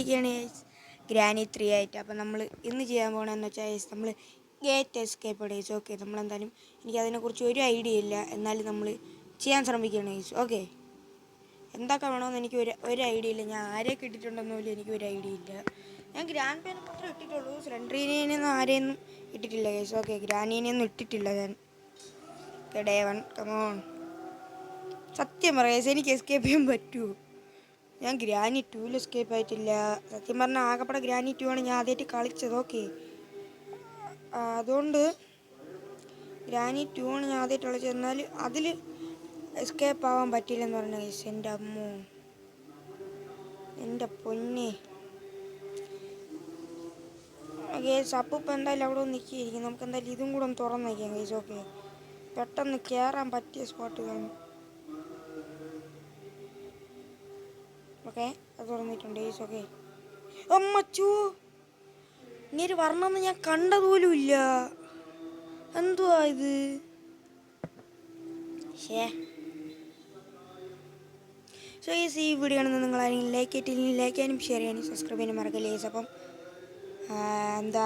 വന്നിരിക്കുകയാണ് granny three ആയിട്ട്. അപ്പം നമ്മൾ ഇന്ന് ചെയ്യാൻ പോകണമെന്ന് വെച്ചാൽ നമ്മൾ ഗേറ്റ് എസ്കേപ്പ് ഡേയ്സ് ഓക്കെ നമ്മളെന്തായാലും എനിക്ക് അതിനെക്കുറിച്ച് ഒരു ഐഡിയ ഇല്ല. എന്നാലും നമ്മൾ ചെയ്യാൻ ശ്രമിക്കുകയാണ് ഗൈസ് ഓക്കെ എന്തൊക്കെ വേണമെന്ന് എനിക്ക് ഒരു ഒരു ഐഡിയ ഇല്ല. ഞാൻ ആരെ കിട്ടിയിട്ടുണ്ടെന്ന് പോലും എനിക്ക് ഒരു ഐഡിയ ഇല്ല. ഞാൻ ഗ്രാൻഡ് പേനെ മാത്രമേ ഇട്ടിട്ടുള്ളൂ. സിലിണ്ടറിനെയൊന്നും ആരെയൊന്നും ഇട്ടിട്ടില്ല ഗൈസ് ഓക്കെ ഗ്രാനീനെയൊന്നും ഇട്ടിട്ടില്ല ഞാൻ. ഡേ വൺ കമോൺ സത്യം പറയാം എനിക്ക് എസ്കേപ്പ് ചെയ്യാൻ പറ്റുമോ ഞാൻ ഗ്രാനി ടൂവിൽ എസ്കേപ്പ് ആയിട്ടില്ല. സത്യം പറഞ്ഞാൽ ആകപ്പെടെ ഗ്രാനി ടു ആണ് ഞാൻ ആദ്യമായിട്ട് കളിച്ചത്. ഓക്കെ. അതുകൊണ്ട് ഗ്രാനി ടു ആണ് ഞാൻ ആദ്യമായിട്ട് കളിച്ചത്. എന്നാൽ അതിൽ എസ്കേപ്പ് ആവാൻ പറ്റില്ലെന്ന് പറഞ്ഞ കേസ്. എന്റെ അമ്മോ. എന്റെ പൊന്നെ. കേസ് അപ്പം എന്തായാലും അവിടെ ഒന്ന് നിൽക്കിയിരിക്കും നമുക്ക് എന്തായാലും ഇതും കൂടെ ഒന്ന് തുറന്ന് വയ്ക്കാം കേസ്. ഓക്കെ. പെട്ടെന്ന് കയറാൻ പറ്റിയ സ്പോട്ട് കാണും ഓക്കെ അത് തുറന്നിട്ടുണ്ട് ഈസ് ഓക്കെ അമ്മച്ചൂ ഇങ്ങനെ വരണമെന്ന് ഞാൻ കണ്ടതുപോലും ഇല്ല. എന്തുവാ ഇത്? ഷേ സോ ഈ ഈ വീഡിയോ ആണെന്ന് നിങ്ങൾ ആരെങ്കിലും ലൈക്ക് ചെയ്തില്ലെങ്കിൽ ലൈക്ക് ചെയ്യാനും ഷെയർ ചെയ്യാനും സബ്സ്ക്രൈബ് ചെയ്യാനും മറക്കില്ല ഈസ് അപ്പം എന്താ?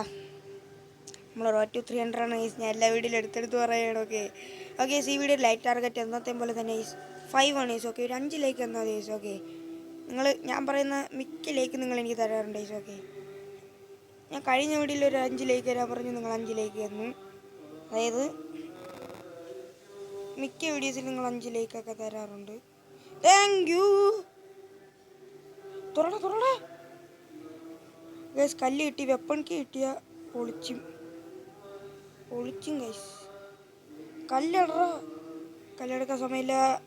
നമ്മൾ റോ ടു ത്രീ ഹൺഡ്രഡ് ആണ് ഈസ് ഞാൻ എല്ലാ വീഡിയോയിലും എടുത്തെടുത്ത് പറയണം ഓക്കെ ഓക്കെ ഈ വീഡിയോ ലൈക്ക് ടാർഗറ്റ് എന്നത്തെ പോലെ തന്നെ ഈസ് ഫൈവ് ആണ് ഈസ് ഓക്കെ ഒരു അഞ്ച് ലൈക്ക് എന്നാൽ ഈസ് ഓക്കെ നിങ്ങൾ ഞാൻ പറയുന്ന മിക്ക ലൈക്ക് നിങ്ങൾ എനിക്ക് തരാറുണ്ട് ഓക്കെ ഞാൻ കഴിഞ്ഞ വീഡിയോയിൽ ഒരു അഞ്ച് ലൈക്ക് തരാൻ പറഞ്ഞു നിങ്ങൾ അഞ്ച് ലൈക്ക് തന്നു. അതായത് മിക്ക വീഡിയോസിൽ നിങ്ങൾ അഞ്ച് ലൈക്കൊക്കെ തരാറുണ്ട്. താങ്ക് യു തുറട തുറട. ഗൈസ് കല്ല് കിട്ടി വെപ്പണിക്ക് കിട്ടിയ പൊളിച്ചും. പൊളിച്ചും ഗൈസ് കല്ലടറ കല്ലെടുക്കാൻ സമയമില്ല.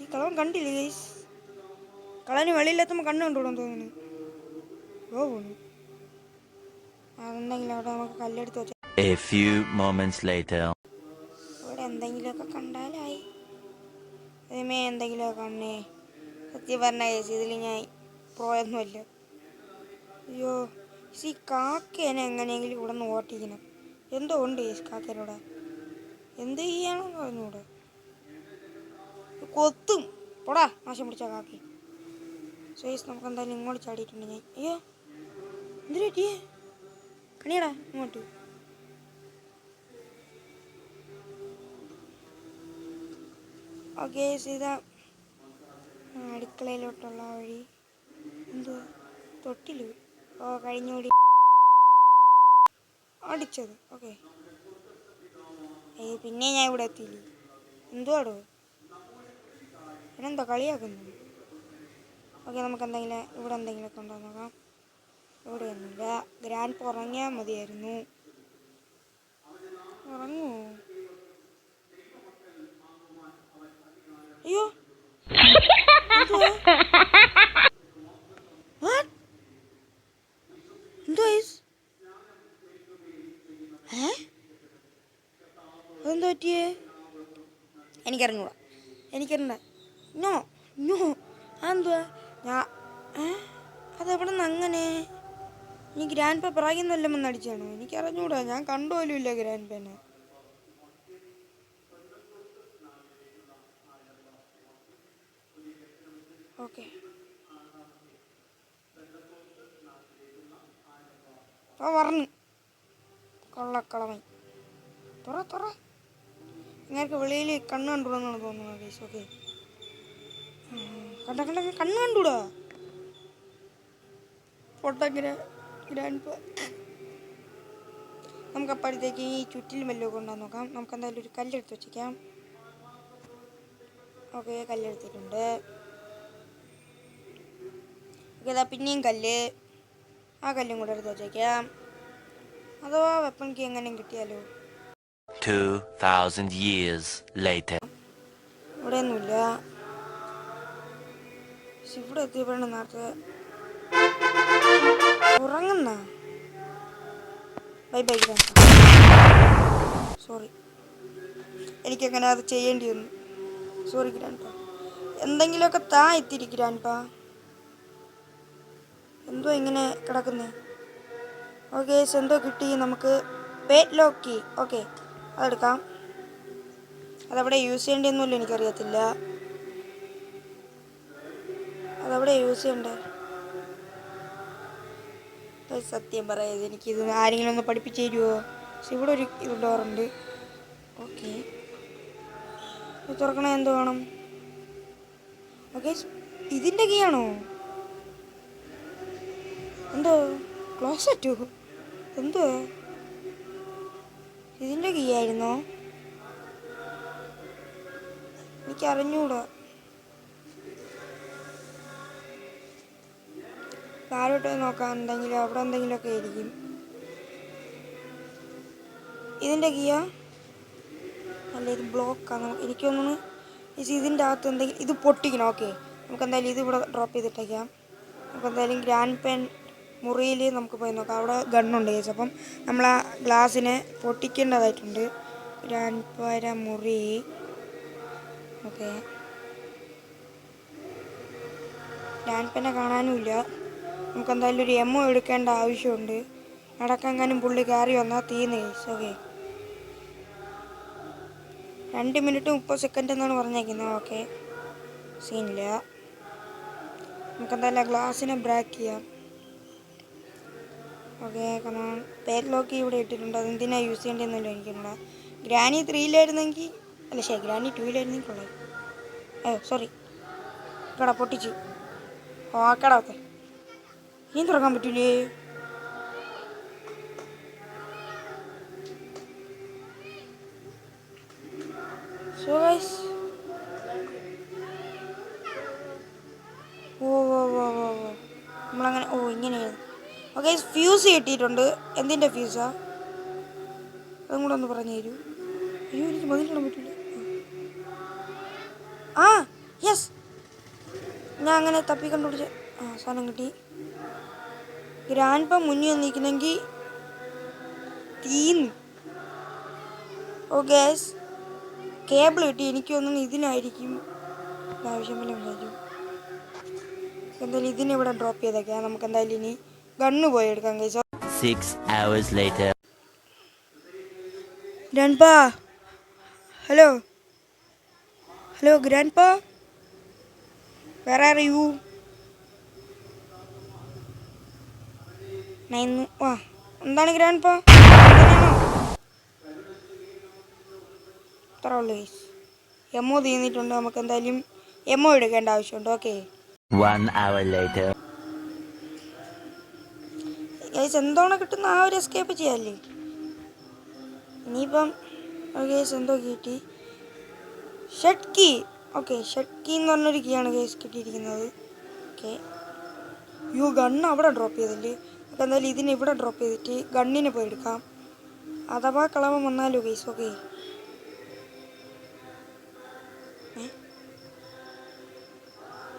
ഈ കളവൻ കണ്ടില്ലേ ഗൈസ് കളന് വെളിയിലെത്തുമ്പോൾ കണ്ണ് കണ്ടുവിടാൻ തോന്നുന്നു. ഓ പോണു അതുണ്ടെങ്കിൽ അവിടെ നമുക്ക് കല്ലെടുത്ത് വെച്ച A few moments later. ഇവിടെ എന്തെങ്കിലുമൊക്കെ കണ്ടാലായി അതേമേ എന്തെങ്കിലുമൊക്കെ കണ്ണേ സത്യം പറഞ്ഞ കേസ് ഇതിൽ ഞാൻ പോയൊന്നുമല്ല. അയ്യോ ഈ കാക്കേനെ എങ്ങനെയെങ്കിലും ഇവിടെ നിന്ന് ഓട്ടിക്കണം. എന്തോ ഉണ്ട് ഈ കാക്കേനോട്? എന്ത് ചെയ്യണമെന്ന് പറഞ്ഞൂടെ കൊത്തും. പോടാ നാശം പിടിച്ച കാക്കി സൈസ് നമുക്ക് എന്തായാലും ഇങ്ങോട്ട് ചാടിയിട്ടുണ്ട് ഞാൻ. അയ്യോ എന്തിനു പറ്റിയേ കണിയടാ ഇങ്ങോട്ട്. ഓക്കെ സീത അടുക്കളയിലോട്ടുള്ള വഴി. എന്തുവാ തൊട്ടിൽ. ഓ കഴിഞ്ഞോടി. അടിച്ചത് ഓക്കെ. ഏയ് പിന്നെ ഞാൻ ഇവിടെ എത്തിയില്ലേ? എന്തുവാടോ പിന്നെന്താ കളിയാക്കുന്നു? ഓക്കെ നമുക്ക് എന്തെങ്കിലും ഇവിടെ എന്തെങ്കിലുമൊക്കെ ഉണ്ടോ നോക്കാം. ഇവിടെ ഒന്നുമില്ല ഗ്രാൻഡ് ഉറങ്ങിയാൽ മതിയായിരുന്നു. ഉറങ്ങൂ അയ്യോ. എനിക്കറിഞ്ഞൂടാ. ഗ്രാൻഡ് പേ പിറകുന്നല്ല എനിക്ക് എനിക്കറിഞ്ഞൂടാ ഞാൻ കണ്ടുപോലും ഇല്ല ഗ്രാൻഡ് പേനെ. ഓക്കെ. പറഞ്ഞു കൊള്ളക്കളവൻ തുറ തുറ. ഇങ്ങനെ വെളിയിൽ കണ്ണ് കണ്ടുകൂടാന്നാണ് തോന്നുന്നത് കേസ് ഓക്കെ. കണ്ട കണ്ട കണ്ണ് കണ്ടുകൂടാ? പൊട്ടഗ്ര ഗ്രാൻഡ് നമുക്ക് അപ്പോഴത്തേക്ക് ഈ ചുറ്റിലും വല്ലതും കൊണ്ടുവന്ന് നോക്കാം. നമുക്ക് എന്തായാലും ഒരു കല്ലെടുത്ത് വെച്ചേക്കാം ഓക്കെ കല്ലെടുത്തിട്ടുണ്ട്. ഓക്കെ ഇതാ പിന്നെയും കല്ല്. ആ കല്ലും കൂടെ എടുത്ത് വെച്ചേക്കാം. അഥവാ കീ എങ്ങനെയും കിട്ടിയാലോ? 2,000 years later. ഇവിടെ ഒന്നുമില്ല ഇവിടെ എത്തിയപ്പോഴാണ് നേരത്തെ. ഉറങ്ങുന്ന? ബൈ ബൈ സോറി എനിക്കങ്ങനെ അത് ചെയ്യേണ്ടി വന്നു. സോറി ഗ്രാൻഡ് എന്തെങ്കിലുമൊക്കെ താ എത്തിരി ഗ്രാൻഡ് പാ എന്തോ ഇങ്ങനെ കിടക്കുന്നേ. ഓക്കെ എന്തോ കിട്ടി നമുക്ക് പേറ്റ് ലോക്കി ഓക്കെ അതെടുക്കാം. അതവിടെ യൂസ് ചെയ്യേണ്ടിയൊന്നുമില്ല എനിക്കറിയത്തില്ല. അതവിടെ യൂസ് ചെയ്യണ്ടേ? സത്യം പറയാതെ എനിക്കിത് ആരെങ്കിലും ഒന്ന് പഠിപ്പിച്ച് തരുമോ പക്ഷെ ഇവിടെ ഒരു ഡോറുണ്ട്. ഓക്കെ. തുറക്കണേ എന്ത് വേണം? ഓക്കെ ഇതിന്റെ കീ ആണോ? എന്തോ? ക്ലോസറ്റോ എന്തോ? ഇതിന്റെ കീ ആയിരുന്നോ? എനിക്ക് താഴോട്ട് നോക്കാൻ നോക്കാം എന്തെങ്കിലും അവിടെ എന്തെങ്കിലുമൊക്കെ ആയിരിക്കും. ഇതിന്റെ ഗിയ അല്ല ഇത് ബ്ലോക്കാണ് എനിക്ക് തോന്നുന്നു ഇത് ഇതിന്റെ അകത്ത് എന്തെങ്കിലും ഇത് പൊട്ടിക്കണം ഓക്കെ നമുക്ക് എന്തായാലും ഇത് ഇവിടെ ഡ്രോപ്പ് ചെയ്തിട്ടേക്കാം. നമുക്ക് എന്തായാലും ഗ്രാൻഡ് പെൻ മുറിയിൽ നമുക്ക് പോയി നോക്കാം. അവിടെ ഗണ്ണുണ്ട് ചേച്ചി. അപ്പം നമ്മൾ ആ ഗ്ലാസ്സിനെ പൊട്ടിക്കേണ്ടതായിട്ടുണ്ട്. ഗ്രാൻഡ് പര മുറി. ഓക്കെ ഗ്രാൻഡ് പെന്നെ കാണാനുമില്ല. നമുക്ക് എന്തായാലും ഒരു എമ്മോ എടുക്കേണ്ട ആവശ്യമുണ്ട്. നടക്കെങ്ങാനും പുള്ളി കയറി വന്നാൽ തീന്ന് കേസ് ഓക്കെ രണ്ട് മിനിറ്റ് മുപ്പത് സെക്കൻഡ് എന്നാണ് പറഞ്ഞേക്കുന്നത് ഓക്കെ സീനില്ല നമുക്കെന്തായാലും ഗ്ലാസ്സിനെ ബ്രേക്ക് ചെയ്യാം. ഓക്കെ കാരണം പേര് ലോക്ക് ഇവിടെ ഇട്ടിട്ടുണ്ട്. അതെന്തിനാണ് യൂസ് ചെയ്യേണ്ടതെന്നല്ലോ എനിക്കുള്ള ഗ്രാനി ത്രീയിലായിരുന്നെങ്കിൽ അല്ല ശരി ഗ്രാനി ടൂയിലായിരുന്നെങ്കിൽ കൊള്ളാം അയ്യോ സോറി കട പൊട്ടിച്ച്. ഓക്കടാത്തെ ഇനിയും തുറക്കാൻ പറ്റൂലേ? സോ ഗൈസ് ഓ ഓ ഓ ഓ ഓ നമ്മളങ്ങനെ ഓ ഇങ്ങനെയാണ് ഓക്കെ ഫ്യൂസ് കിട്ടിയിട്ടുണ്ട്. എന്തിന്റെ ഫ്യൂസാ അതും കൂടെ ഒന്ന് പറഞ്ഞു തരൂ. അയ്യോ എനിക്ക് മതിലിടാൻ പറ്റില്ല ആ യെസ് ഞാൻ അങ്ങനെ തപ്പി കണ്ടുപിടിച്ച് ആ സാധനം കിട്ടി. ഗ്രാൻഡ് പ മുന്നിൽ വന്നിരിക്കുന്നെങ്കിൽ തീന്ന് ഓ ഗ്യാസ് കേബിൾ കിട്ടി. എനിക്ക് തോന്നുന്നു ഇതിനായിരിക്കും പോലെ വിചാരിക്കും എന്തായാലും ഇതിനെ ഇവിടെ ഡ്രോപ്പ് ചെയ്തേക്കാം. നമുക്ക് എന്തായാലും ഇനി ഗണ്ണ് പോയി എടുക്കാം കഴിച്ചോ six hours later. Grand hello. Hello grandpa. വേറെ ആർ യു എന്താണ് ഗ്രാൻഡ് പാ അത്ര ഉള്ളു ഗൈസ് എമ്മോ തീർന്നിട്ടുണ്ട്. നമുക്ക് എന്തായാലും എമ്മോ എടുക്കേണ്ട ആവശ്യമുണ്ട്. ഓക്കെ. ഗൈസ് എന്തോണം കിട്ടുന്ന ആ ഒരു എസ്കേപ്പ് ചെയ്യാല്ലേ? ഇനിയിപ്പം ഗൈസ് എന്തോ കിട്ടി? Shut key okay shut key എന്ന് പറഞ്ഞൊരു കീ ആണ് ഗൈസ് കിട്ടിയിരിക്കുന്നത്. ഓക്കെ യു ഗണ്ണ് അവിടെ ഡ്രോപ്പ് ചെയ്തില്ലേ? നമുക്ക് എന്തായാലും ഇതിനെ ഇവിടെ ഡ്രോപ്പ് ചെയ്തിട്ട് ഗണ്ണിന് പോയി എടുക്കാം. അഥവാ കളവൻ വന്നാലോ ഗൈസ് ഓക്കെ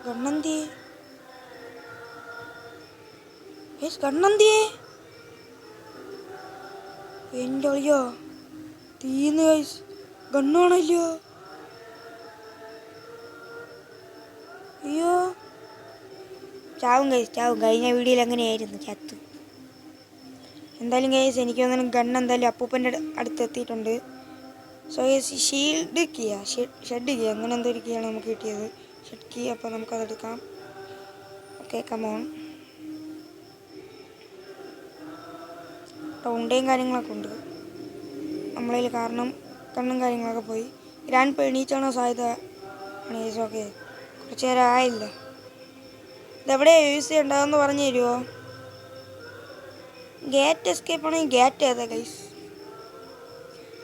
ഗണ്ണന്തിയേ ഗൈസ് ഗണ്ണന്തിയേ എന്റെ ഒളിയോ തീന്ന് ഗൈസ് ഗണ്ണാണല്ലോ. അയ്യോ. ചാവും ഗൈസ് ചാവും. കഴിഞ്ഞ വീഡിയോയിൽ അങ്ങനെയായിരുന്നു ചത്തു. എന്തായാലും ഗൈസ് എനിക്ക് തോന്നുന്നു ഗൺ എന്തായാലും അപ്പൂപ്പന്റെ അടുത്ത് എത്തിയിട്ടുണ്ട് സോ ഗൈസ് ഷീൽഡ് കിയ ഷെഡ് കിയ അങ്ങനെ എന്തോ ഒരു കീയാണ് നമുക്ക് കിട്ടിയത്. ഷെഡ് കീ അപ്പോൾ നമുക്കതെടുക്കാം ഓക്കെ കമോൺ ഉണ്ടയും കാര്യങ്ങളൊക്കെ ഉണ്ട്. നമ്മളതിൽ കാരണം കണ്ണും കാര്യങ്ങളൊക്കെ പോയി. ഗ്രാൻഡ് പേണീച്ചാണോ സാധ്യത? ആണ് ഓക്കെ കുറച്ച് നേരം ആയില്ല? ഇതെവിടെയാണ് യൂസ് ചെയ്യണ്ടതെന്ന് പറഞ്ഞു തരുമോ ഗേറ്റ് എസ്കേപ്പ് ആണെങ്കിൽ ഗേറ്റ് ഏതാ ഗൈസ്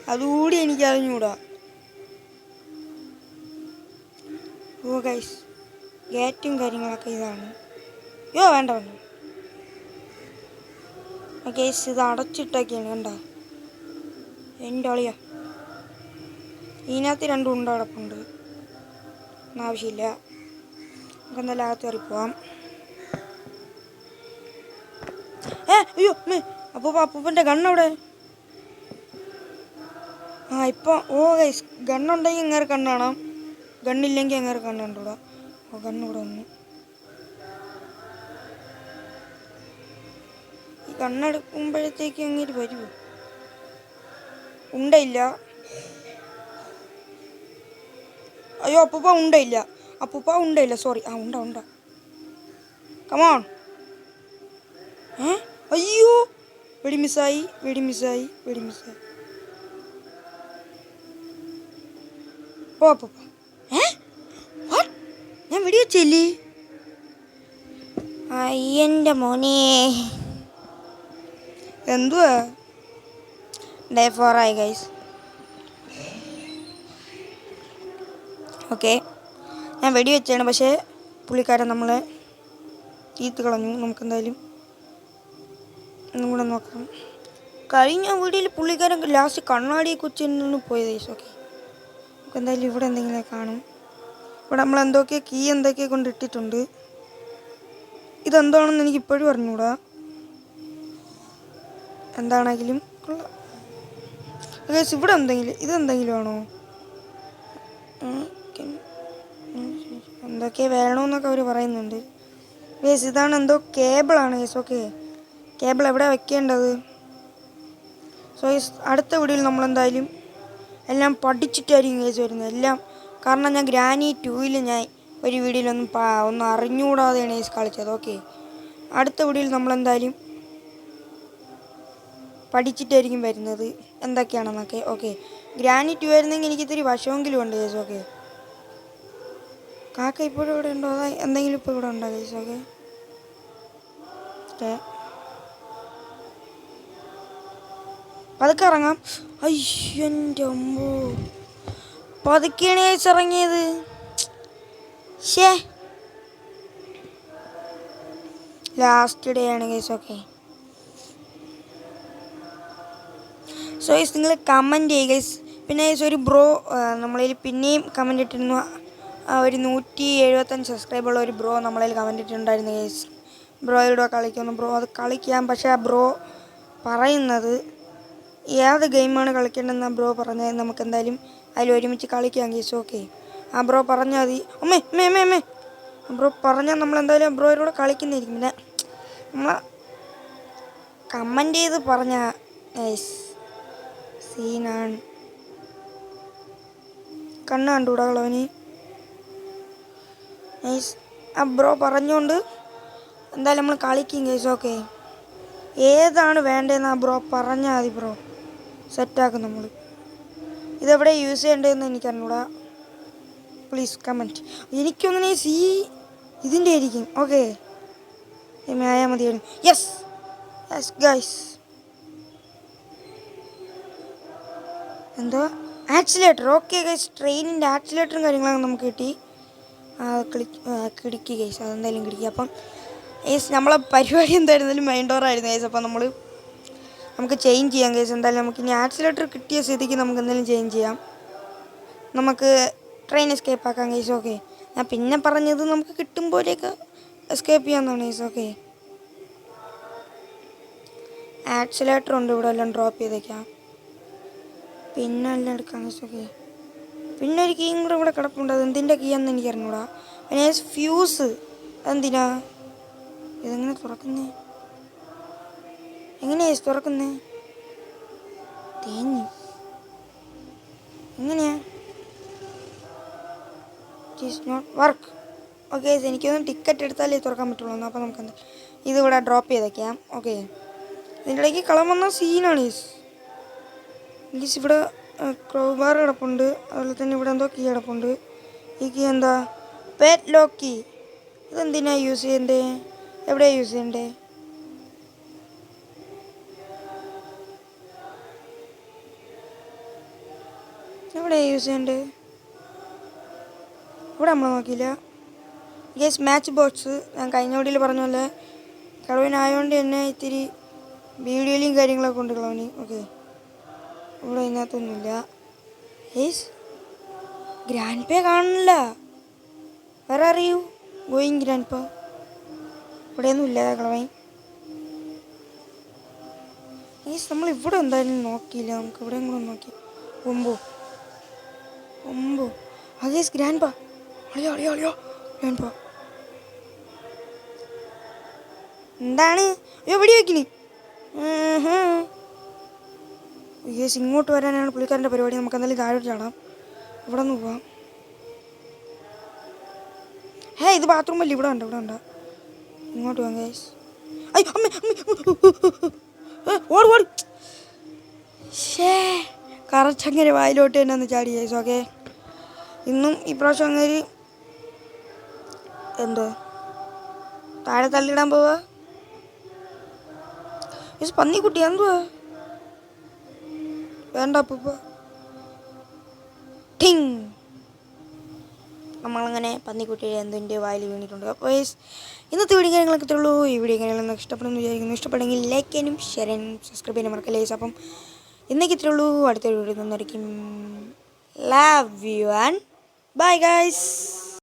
അതുകൂടി എനിക്ക് അറിഞ്ഞൂടാ. ഓ ഗൈസ് ഗേറ്റും കാര്യങ്ങളൊക്കെ ഇതാണ്. യോ വേണ്ട വേണ്ട. ഗൈസ് ഇത് അടച്ചിട്ടൊക്കെയാണ് കണ്ട? എന്റെ ഒളിയാ ഇതിനകത്ത് രണ്ടും ഉണ്ടടപ്പുണ്ട് ആവശ്യമില്ല. നമുക്ക് എന്തായാലും അകത്ത് കയറി പോവാം. അയ്യോ മേ അപ്പൂപ്പ അപ്പൂപ്പന്റെ കണ്ണവിടെ. ആ ഇപ്പം ഓ ഗൈസ് ഗണ്ണുണ്ടെങ്കിൽ എങ്ങനെ കണ്ണാണോ കാണാം. ഗണ്ണില്ലെങ്കിൽ എങ്ങനെ കണ്ണുണ്ടൂടാ ഓ ഗണ്ണിവിടെ വന്നു ഈ കണ്ണെടുക്കുമ്പോഴത്തേക്ക് എങ്ങനെ വരുമോ ഉണ്ടയില്ല. അയ്യോ അപ്പൂപ്പ ഉണ്ടയില്ല. അപ്പൂപ്പ ഉണ്ടയില്ല സോറി ആ ഉണ്ട ഉണ്ട. കമോൺ ഏ? അയ്യോ വെടി മിസ്സായി വെടി മിസ്സായി വെടി മിസ്സായി. പോ പോ. ഏ? ഞാൻ വെടി വെച്ചില്ലേ? അയ്യന്റെ മോനെ. എന്തുവാ? ഡേ ഫോർ ആയി ഗൈസ് ഓക്കെ ഞാൻ വെടി വെച്ചാണ് പക്ഷേ പുള്ളിക്കാരൻ നമ്മളെ തീത്ത് കളഞ്ഞു. നമുക്ക് ഒന്നും കൂടെ നോക്കാം. കഴിഞ്ഞ വീഡിയോയിൽ പുള്ളിക്കാരൻ ലാസ്റ്റ് കണ്ണാടി നിന്ന് പോയത് ഓക്കെ. നമുക്ക് എന്തായാലും ഇവിടെ എന്തെങ്കിലും കാണും. ഇവിടെ നമ്മൾ എന്തൊക്കെയോ കീ എന്തൊക്കെയോ കൊണ്ട് ഇട്ടിട്ടുണ്ട്. ഇതെന്താണെന്ന് എനിക്ക് ഇപ്പോഴും അറിഞ്ഞൂടാ. എന്താണെങ്കിലും കൊള്ളാം. ഇവിടെ എന്തെങ്കിലും ഇതെന്തെങ്കിലും ആണോ? എന്തൊക്കെ വേണമെന്നൊക്കെ അവർ പറയുന്നുണ്ട്. ഗൈസ് ഇതാണ് എന്തോ കേബിളാണ് ഗൈസ് ഓക്കെ. കേബിൾ എവിടെ വെക്കേണ്ടത്? സോ അടുത്ത വീഡിയോയിൽ നമ്മളെന്തായാലും എല്ലാം പഠിച്ചിട്ടായിരിക്കും ഗൈസ് വരുന്നത്. എല്ലാം കാരണം ഞാൻ ഗ്രാനി ടൂവിൽ ഞാൻ ഒരു വീഡിയോയിലൊന്നും പാ ഒന്നും അറിഞ്ഞുകൂടാതെയാണ് കേസ് കളിച്ചത്. ഓക്കെ അടുത്ത വീഡിയോയിൽ നമ്മളെന്തായാലും പഠിച്ചിട്ടായിരിക്കും വരുന്നത്. എന്തൊക്കെയാണെന്നൊക്കെ. ഓക്കെ ഗ്രാനി ടു ആയിരുന്നെങ്കിൽ എനിക്ക് ഇത്തിരി വശമെങ്കിലും ഉണ്ട് കേസ് ഓക്കെ കാക്ക ഇപ്പോഴും ഇവിടെ ഉണ്ടോ? എന്തെങ്കിലും ഇപ്പോൾ ഇവിടെ ഉണ്ടോ കേസ് ഓക്കെ ഓക്കെ പതുക്കെ ഇറങ്ങാം. അയ്യോ എന്റെ അമ്പോ പതുക്കെയാണ് ചേച്ചി ഇറങ്ങിയത്. ഷേ ലാസ്റ്റ് ഡേ ആണ് കേസ് ഓക്കെ സോ ഗൈസ് നിങ്ങൾ കമന്റ് ചെയ്യുക ഗൈസ് പിന്നെ ഗൈസ് ഒരു ബ്രോ നമ്മളിൽ പിന്നെയും കമന്റ് ഇട്ടിരുന്നു. ഒരു നൂറ്റി എഴുപത്തഞ്ച് സബ്സ്ക്രൈബുള്ള ഒരു ബ്രോ നമ്മളതിൽ കമന്റ് ഇട്ടിട്ടുണ്ടായിരുന്നു ഗൈസ് ബ്രോയുടെ കളിക്കുന്നു. ബ്രോ അത് കളിക്കാം. പക്ഷേ ആ ബ്രോ പറയുന്നത് ഏത് ഗെയിമാണ് കളിക്കേണ്ടതെന്ന് ആ ബ്രോ പറഞ്ഞത് നമുക്ക് എന്തായാലും അതിൽ ഒരുമിച്ച് കളിക്കാം കേസ് ഓക്കെ. ആ ബ്രോ പറഞ്ഞാൽ മതി. അമ്മേ അമ്മേ അമ്മേ അമ്മേ ബ്രോ പറഞ്ഞാൽ നമ്മൾ എന്തായാലും ബ്രോയിലൂടെ കളിക്കുന്നതായിരിക്കും. പിന്നെ നമ്മൾ കമന്റ് ചെയ്ത് പറഞ്ഞ സീനാണ്. കണ്ണ് കണ്ടുകൂടാ കളവന്. നൈസ് ആ ബ്രോ പറഞ്ഞുകൊണ്ട് എന്തായാലും നമ്മൾ കളിക്കും കേസ് ഓക്കെ. ഏതാണ് വേണ്ടതെന്ന് ആ ബ്രോ പറഞ്ഞാൽ മതി ബ്രോ. സെറ്റാക്കും നമ്മൾ ഇതെവിടെ യൂസ് ചെയ്യേണ്ടതെന്ന് എനിക്കറിഞ്ഞൂടാ. പ്ലീസ് കമന്റ് എനിക്കൊന്നും ഈ സി ഇതിന്റെ ആയിരിക്കും. ഓക്കെ ആയാൽ മതിയായിരുന്നു യെസ് യെസ് ഗൈസ് എന്തോ? ആക്സിലേറ്റർ ഓക്കെ ഗൈസ് ട്രെയിനിന്റെ ആക്സിലേറ്ററും കാര്യങ്ങളൊക്കെ നമുക്ക് കിട്ടി. കിടിക്കുക ഗൈസ് അതെന്തായാലും കിടിക്കുക അപ്പം ഗൈസ് നമ്മളെ പരിപാടി എന്തായിരുന്നാലും മൈൻഡോറായിരുന്നു ഗൈസ് അപ്പം നമ്മൾ നമുക്ക് ചേഞ്ച് ചെയ്യാം കേസ് എന്തായാലും നമുക്ക് ഇനി ആക്സിലേറ്റർ കിട്ടിയ സ്ഥിതിക്ക് നമുക്ക് എന്തെങ്കിലും ചേഞ്ച് ചെയ്യാം. നമുക്ക് ട്രെയിൻ എസ്കേപ്പ് ആക്കാം കേസ് ഓക്കെ ഞാൻ പിന്നെ പറഞ്ഞത് നമുക്ക് കിട്ടുമ്പോഴേക്ക് എസ്കേപ്പ് ചെയ്യാമെന്നാണ് കേസ് ഓക്കെ ആക്സിലേറ്റർ ഉണ്ട് ഇവിടെ എല്ലാം ഡ്രോപ്പ് ചെയ്തേക്കാം. പിന്നെ എല്ലാം എടുക്കാം കേസ് ഓക്കെ പിന്നെ ഒരു കീയും കൂടെ ഇവിടെ കിടപ്പുണ്ട്. അത് എന്തിന്റെ കീ ആണെന്ന് എനിക്ക് അറിഞ്ഞൂടാ. ഫ്യൂസ് അതെന്തിനാ? ഇതെങ്ങനെ തുറക്കുന്നേ? എങ്ങനെയാ തുറക്കുന്നത് തുറക്കുന്നേ? തേഞ്ഞു. എങ്ങനെയാ? ഇറ്റ് നോട്ട് വർക്ക് ഓക്കെ എനിക്കൊന്ന് ടിക്കറ്റ് എടുത്താലേ തുറക്കാൻ പറ്റുള്ളൂ. അപ്പോൾ നമുക്ക് എന്താ? ഇതിവിടെ ഡ്രോപ്പ് ചെയ്തേക്കാം. ഓക്കെ ഇതിന്റെ ഇടയ്ക്ക് കളം വന്ന സീനാണ് ഈസ് ഈസ് ഇവിടെ ക്രോബാർ കിടപ്പുണ്ട്. അതുപോലെ തന്നെ ഇവിടെ എന്തോ കീ കിടപ്പുണ്ട്. ഈ കീ എന്താ? പേറ്റ് ലോക്ക് കീ ഇതെന്തിനാണ് യൂസ് ചെയ്യണ്ടേ? എവിടെയാണ് യൂസ് ചെയ്യണ്ടേ? എവിടെയാണ് യൂസ് ചെയ്യണ്ടേ? ഇവിടെ നമ്മൾ നോക്കിയില്ല. ഗസ് മാച്ച് ബോക്സ് ഞാൻ കഴിഞ്ഞ വീഡിയോയിൽ പറഞ്ഞ പോലെ കളവിനായതുകൊണ്ട് തന്നെ ഇത്തിരി വീഡിയോയിലും കാര്യങ്ങളൊക്കെ ഉണ്ട് കളവിന് ഓക്കെ ഇവിടെ ഇതിനകത്തൊന്നുമില്ല. ഗേസ് ഗ്രാൻഡ് പേ കാണുന്നില്ല. വേറെ അറിയൂ ഗോയിങ് ഗ്രാൻഡ് പേ ഇവിടെയൊന്നും ഇല്ല കളവൻ യെസ് നമ്മൾ ഇവിടെ എന്തായാലും നോക്കിയില്ല. നമുക്ക് ഇവിടെയും കൂടെ നോക്കി ഒമ്പോ ഒമ്പോ ആ യെസ് ഗ്രാൻഡ് പാ അളിയോ അളിയോ അളിയോ ഗ്രാൻഡ് പാ എന്താണ്? അയ്യോ വെടി വെക്കിനി. യേസ് ഇങ്ങോട്ട് വരാനാണ് പുള്ളിക്കാരന്റെ പരിപാടി. നമുക്ക് എന്തായാലും താഴോട്ട് ചാടാം. ഇവിടെ നിന്ന് പോവാം. ഹേ ഇത് ബാത്റൂം അല്ലേ? ഇവിടെ ഉണ്ട് ഇവിടെ ഉണ്ട് ഇങ്ങോട്ട് വാ ഗേസ് ഓട് ഓട്. ഷേ കറക്റ്റ് അങ്ങനെ വായിലോട്ട് തന്നെ ഒന്ന് ചാടി ചേച്ചു ഓക്കെ? ഇന്നും ഇപ്രാവശ്യം അങ്ങനെ എന്തോ? താഴെ തള്ളിയിടാൻ പോവാ? ഗൈസ് പന്നിക്കുട്ടി എന്തുവാ? വേണ്ട അപ്പൂപ്പ. ടിങ്. നമ്മളങ്ങനെ പന്നിക്കുട്ടിയുടെ എന്തിന്റെ വായിൽ വീണിട്ടുണ്ട്. അപ്പോൾ ഇന്നത്തെ വീഡിയോ കാര്യങ്ങളൊക്കെ ഇത്രയുള്ളൂ ഈ വീഡിയോ കാര്യങ്ങളൊക്കെ ഇഷ്ടപ്പെടുന്നു വിചാരിക്കുന്നു. ഇഷ്ടപ്പെടുമെങ്കിൽ ലൈക്ക് ചെയ്യാനും ഷെയർ ചെയ്യാനും സബ്സ്ക്രൈബ് ചെയ്യാനും മറക്കല്ലേ. അപ്പം ഇന്നേക്ക് ഇത്രേ ഉള്ളൂ. അടുത്ത വീഡിയോ നിന്നായിരിക്കും love you and bye guys